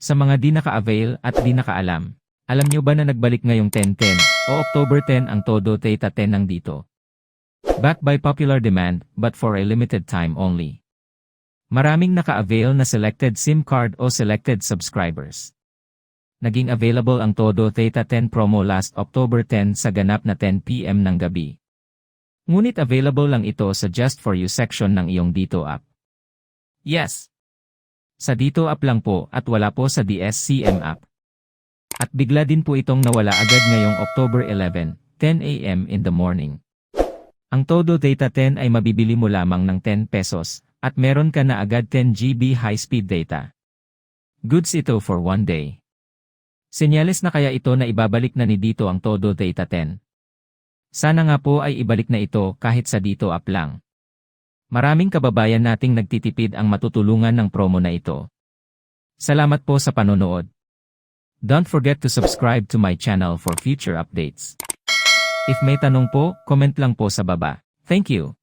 Sa mga di naka-avail at di nakaalam, alam nyo ba na nagbalik ngayong 1010 o October 10 ang Todo Data 10 nandito? Backed by popular demand, but for a limited time only. Maraming naka-avail na selected SIM card o selected subscribers. Naging available ang Todo Data 10 promo last October 10 sa ganap na 10pm ng gabi. Ngunit available lang ito sa Just For You section ng iyong Dito app. Yes! Sa Dito app lang po at wala po sa DSCM app. At bigla din po itong nawala agad ngayong October 11, 10 a.m. in the morning. Ang Todo Data 10 ay mabibili mo lamang ng 10 pesos at meron ka na agad 10 GB high-speed data. Goods ito for one day. Senyales na kaya ito na ibabalik na ni Dito ang Todo Data 10. Sana nga po ay ibalik na ito kahit sa Dito app lang. Maraming kababayan nating nagtitipid ang matutulungan ng promo na ito. Salamat po sa panonood. Don't forget to subscribe to my channel for future updates. If may tanong po, comment lang po sa baba. Thank you.